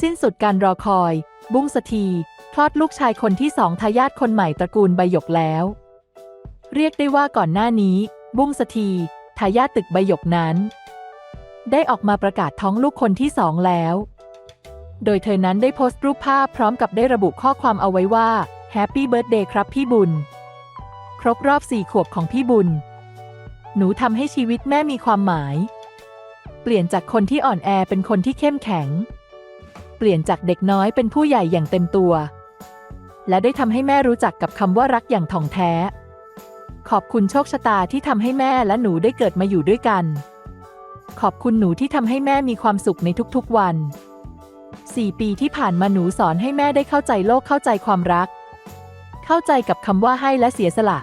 สิ้นสุดการรอคอย บุ้งสถีคลอดลูกชายคนที่สองทายาทคนใหม่ตระกูลใบหยกแล้ว เรียกได้ว่าก่อนหน้านี้ บุ้งสถีทายาทตึกใบหยกนั้น ได้ออกมาประกาศท้องลูกคนที่สองแล้ว โดยเธอนั้นได้โพสต์รูปภาพพร้อมกับได้ระบุข้อความเอาไว้ว่า Happy Birthday ครับพี่บุญ ครบรอบสี่ขวบของพี่บุญ หนูทำให้ชีวิตแม่มีความหมาย เปลี่ยนจากคนที่อ่อนแอเป็นคนที่เข้มแข็ง เปลี่ยนจากเด็กน้อยเป็นผู้ใหญ่อย่างเต็มตัว และได้ทำให้แม่รู้จักกับคำว่ารักอย่างถ่องแท้ ขอบคุณโชคชะตาที่ทำให้แม่และหนูได้เกิดมาอยู่ด้วยกัน ขอบคุณหนูที่ทำให้แม่มีความสุขในทุกๆวันสี่ปีที่ผ่านมาหนูสอนให้แม่ได้เข้าใจโลกเข้าใจความรัก เข้าใจกับคำว่าให้และเสียสละ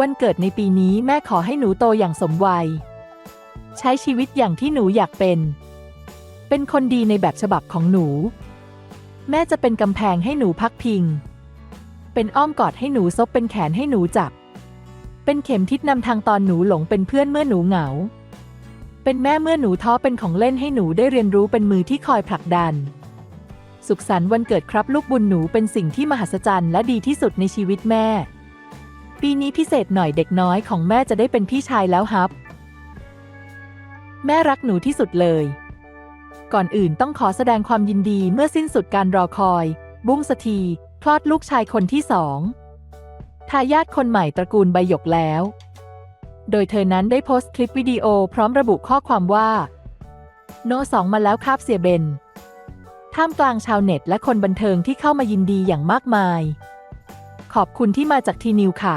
วันเกิดในปีนี้แม่ขอให้หนูโตอย่างสมวัย ใช้ชีวิตอย่างที่หนูอยากเป็น เป็นคนดีในแบบฉบับของหนู แม่จะเป็นกำแพงให้หนูพักพิง เป็นอ้อมกอดให้หนูซบเป็นแขนให้หนูจับ เป็นเข็มทิศนำทางตอนหนูหลงเป็นเพื่อนเมื่อหนูเหงา เป็นแม่เมื่อหนูท้อเป็นของเล่นให้หนูได้เรียนรู้เป็นมือที่คอยผลักดัน สุขสันต์วันเกิดครับลูกบุญหนูเป็นสิ่งที่มหัศจรรย์และดีที่สุดในชีวิตแม่ ปีนี้พิเศษหน่อยเด็กน้อยของแม่จะได้เป็นพี่ชายแล้วครับ แม่รักหนูที่สุดเลย ก่อนอื่นต้องขอแสดงความยินดีเมื่อสิ้นสุดการรอคอย บุ้งสถีคลอดลูกชายคนที่สองทายาทคนใหม่ตระกูลใบหยกแล้ว โดยเธอนั้นได้โพสต์คลิปวิดีโอพร้อมระบุข้อความว่า โนสองมาแล้วครับเสียเบน ท่ามกลางชาวเน็ตและคนบันเทิงที่เข้ามายินดีอย่างมากมาย ขอบคุณที่มาจากทีนิวค่ะ